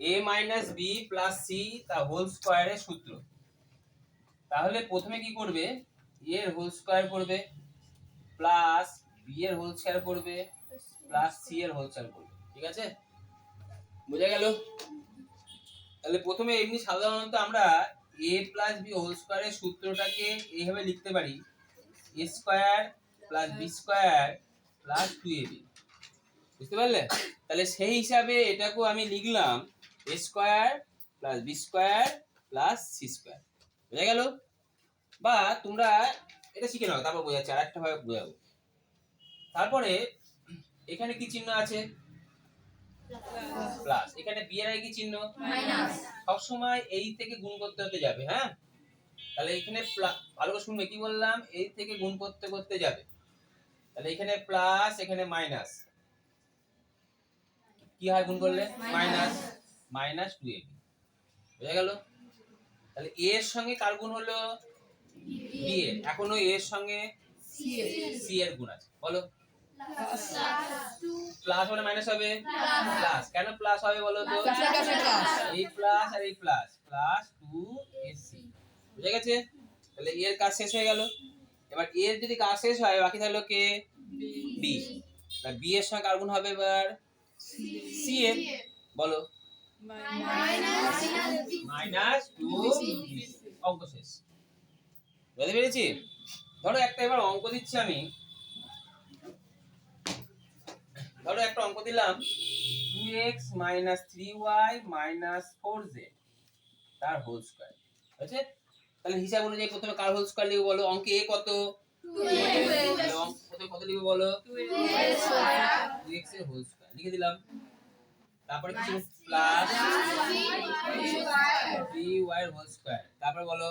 A minus B plus C তা whole স্কোয়ারের সূত্র। তাহলে প্রথমে কি করবে? এর হোল স্কোয়ার করবে প্লাস বি এর হোল স্কোয়ার করবে প্লাস সি এর হোল স্কোয়ার করবে। ঠিক আছে? বোঝা গেল? তাহলে প্রথমে এমনি সাধারণত আমরা এ প্লাস বি হোল স্কোয়ারের সূত্রটাকে এইভাবে লিখতে পারি। A square plus B square plus two A B বুঝতে পারলে? তাহলে সেই হিসাবে এটাকেও আমি লিখলাম A square plus B square plus C square বোঝা গেল? বা তোমরা এটা শিখে নাও তারপর বোঝাচ্ছি আর একটা ভাবে বোঝাবো। তারপরে এখানে কি চিহ্ন আছে? প্লাস এখানে বি এর আগে কি চিহ্ন? মাইনাস সবসময় এই থেকে গুণ করতে হতে যাবে হ্যাঁ? তাহলে এখানে ভালো করে শুনবে কি বললাম? এই থেকে গুণ করতে করতে যাবে। তাহলে এখানে প্লাস এখানে মাইনাস কি হয় গুণ করলে? মাইনাস মাইনাস টু এ বোঝা গেল? তাহলে এ এর সঙ্গে কার গুণ হলো? বি এর। এখনও এ এর সঙ্গে সি এর। গুণ আছে। বলো। প্লাস মানে মাইনাস হবে? প্লাস কেন প্লাস হবে বলো তো? এই প্লাস আর এই প্লাস প্লাস টু এসি বুঝে গেছে? তাহলে এর কাজ শেষ হয়ে গেল। এবার এর যদি কাজ শেষ হয় বাকি থাকল কে? বি বি এর সঙ্গে কার গুণ হবে এবার? সি এর। বলো। মাইনাস টু অঙ্ক শেষ। বুঝতে পেরেছি? ধরো একটা এবার অঙ্ক দিচ্ছি আমি। ধরো একটা অঙ্ক দিলাম। Two X minus three Y minus four Z তার হোল স্কোয়ার তাহলে হিসাব অনুযায়ী প্রথমে কার হোল স্কোয়ার লিখব বলো? অঙ্কে এ কত? অঙ্ক প্রথমে কত লিখব বলো? টু এক্সের হোল স্কোয়ার লিখে দিলাম। তারপরে কিছু plus three Y whole square তারপরে বলো?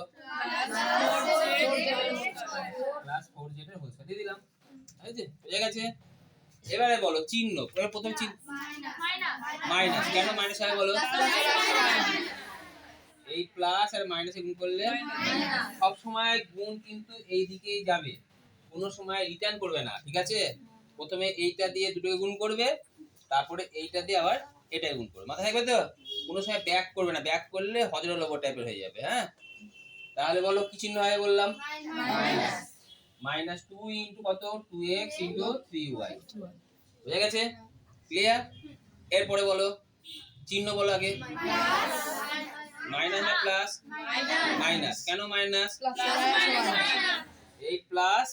প্লাস ফোর জেড এর হোল স্কোয়ার দিয়ে দিলাম। হয়েছে বুঝে গেছে। এবারে বলো চিহ্ন। প্রথমে চিহ্ন। মাইনাস কেন মাইনাস হবে বলো? এই প্লাস আর মাইনাসে গুণ করলে সব সময় গুণ কিন্তু এই দিকেই যাবে। কোনো সময় রিটার্ন করবে না ঠিক আছে? প্রথমে এইটা দিয়ে দুটোকে গুণ করবে। তারপরে এইটা দিয়ে আবার এটাই গুণ করবে। মাথা থাকবে তো? কোনো সময় ব্যাক করবে না। ব্যাক করলে হজর লব টাইপের হয়ে যাবে হ্যাঁ? তাহলে বলো কি চিহ্ন হবে বললাম? মাইনাস টু ইন্টু কত? Two X into three Y বুঝে গেছে? ক্লিয়ার এরপরে বলো চিহ্ন বলো আগে। মাইনাস না প্লাস মাইনাস কেন মাইনাস এই প্লাস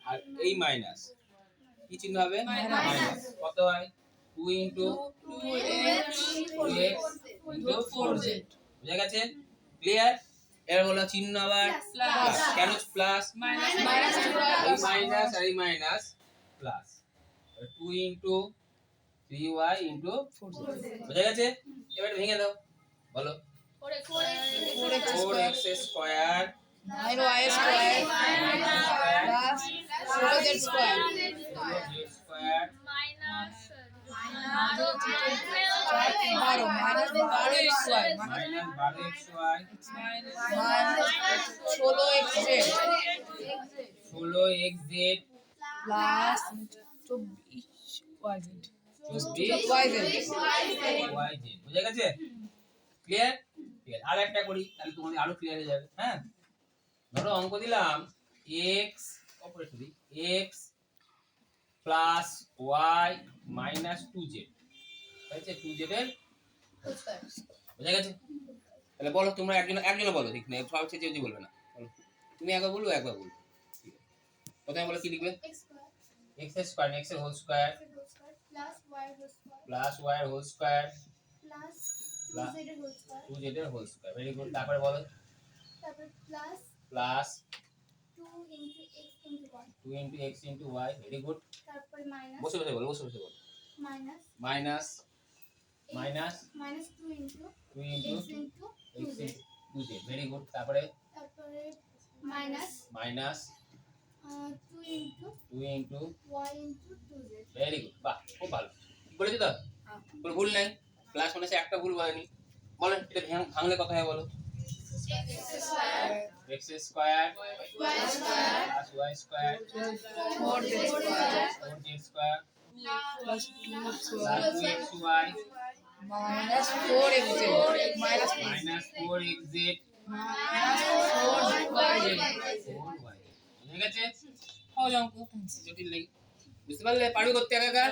আর এই মাইনাস কি চিহ্ন হবে? মাইনাস কত হয়? Two into two X into four Z বুঝে গেছে? ক্লিয়ার এর বলো চিহ্ন আবার। প্লাস কেন প্লাস এই মাইনাস আর এই minus plus two into three Y into বুঝে গেছে? এবার ভেঙে দাও। বলো। Four X square square minus বারো এক্স ওয়াই ষোলো এক্স জেড চব্বিশ ওয়াই জেড বুঝে গেছে ক্লিয়ার ক্লিয়ার আর একটা করি তাহলে তোমাদের আরও ক্লিয়ার হয়ে যাবে হ্যাঁ ধরো অঙ্ক দিলাম X operator X plus Y minus two Z হয়েছে? টু জেডের বুঝে গেছে? তাহলে বলো তোমরা একজন একজন বলো ঠিক না সব হচ্ছে যে বলবে না। তুমি একবার বলব একবার বলব। প্রথমে বলো কি লিখবে? এক্স স্কোয়ার এক্সের হোল স্কোয়ার প্লাস ওয়াই এর হোল স্কোয়ার টু জেড এর হোল স্কোয়ার ভেরি গুড তারপরে বলো। Plus two into X into Y very good বসে বসে বলো বসে বসে বলো। Minus minus minus minus 2 into 2 into x into 2 very good তারপরে তারপরে minus minus 2 into 2 into y into 2z very good বাহ খুব ভালো। বলেছ তো? কোনো ভুল নাই। ক্লাস মনে আছে একটা ভুল হয়নি বলেন এটা ভাঙলে কথা হয় বলো। X square y square 4z square 4z square 2xy minus 4 exit minus 4 exit minus 4 y ঠিক আছে? সহজ অঙ্ক যদি লাগে বুঝতে পারলে? পারবি করতে একা